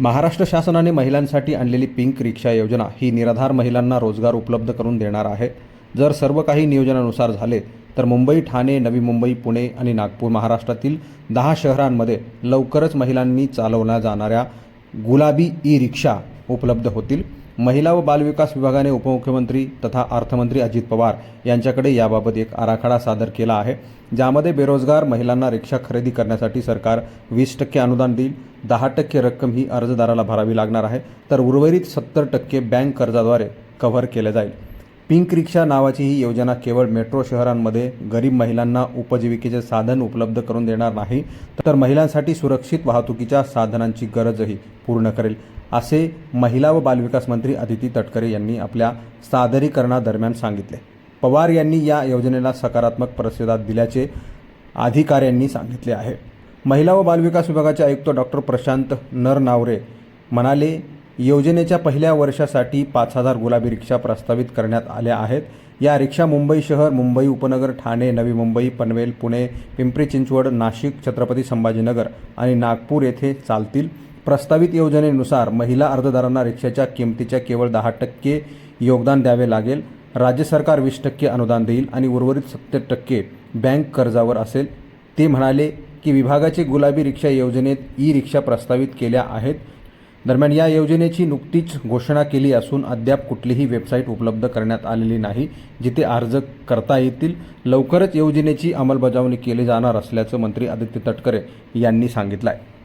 महाराष्ट्र शासनाने महिलांसाठी आणलेली पिंक रिक्षा योजना ही निराधार महिलांना रोजगार उपलब्ध करून देणार आहे. जर सर्व काही नियोजनानुसार झाले तर मुंबई ठाणे नवी मुंबई पुणे आणि नागपूर महाराष्ट्रातील दहा शहरांमध्ये लवकरच महिलांनी चालवल्या जाणाऱ्या गुलाबी ई रिक्षा उपलब्ध होतील. महिला व बालविकास विभागाने उपमुख्यमंत्री तथा अर्थमंत्री अजित पवार यांच्याकडे याबाबत एक आराखडा सादर केला आहे ज्यामध्ये बेरोजगार महिलांना रिक्षा खरेदी करण्यासाठी सरकार वीस टक्के अनुदान देईल दहा टक्के रक्कम ही अर्जदाराला भरावी लागणार आहे तर उर्वरित सत्तर टक्के बँक कर्जाद्वारे कव्हर केले जाईल. पिंक रिक्षा नावाची ही योजना केवळ मेट्रो शहरांमध्ये गरीब महिलांना उपजीविकेचे साधन उपलब्ध करून देणार नाही तर महिलांसाठी सुरक्षित वाहतुकीच्या साधनांची गरजही पूर्ण करेल असे महिला व बालविकास मंत्री अदिती तटकरे यांनी आपल्या सादरीकरणादरम्यान सांगितले. पवार यांनी या योजनेला सकारात्मक प्रतिसाद दिल्याचे अधिकाऱ्यांनी सांगितले आहे. महिला व बालविकास विभागाचे आयुक्त डॉक्टर प्रशांत नरनावरे म्हणाले योजनेच्या पहिल्या वर्षासाठी पाच हजार गुलाबी रिक्षा प्रस्तावित करण्यात आल्या आहेत. या रिक्षा मुंबई शहर मुंबई उपनगर ठाणे नवी मुंबई पनवेल पुणे पिंपरी चिंचवड नाशिक छत्रपती संभाजीनगर आणि नागपूर येथे चालतील. प्रस्तावित योजनेनुसार महिला अर्जदारांना रिक्षाच्या किमतीच्या केवळ दहा टक्के योगदान द्यावे लागेल. राज्य सरकार वीस टक्के अनुदान देईल आणि उर्वरित सत्तर टक्के बँक कर्जावर असेल. ते म्हणाले की विभागाचे गुलाबी रिक्षा योजनेत ई रिक्षा प्रस्तावित केल्या आहेत. दरम्यान या योजनेची नुकतीच घोषणा केली असून अद्याप कुठलीही वेबसाईट उपलब्ध करण्यात आलेली नाही जिथे अर्ज करता येतील. लवकरच योजनेची अंमलबजावणी केली जाणार असल्याचं मंत्री आदित्य तटकरे यांनी सांगितलं आहे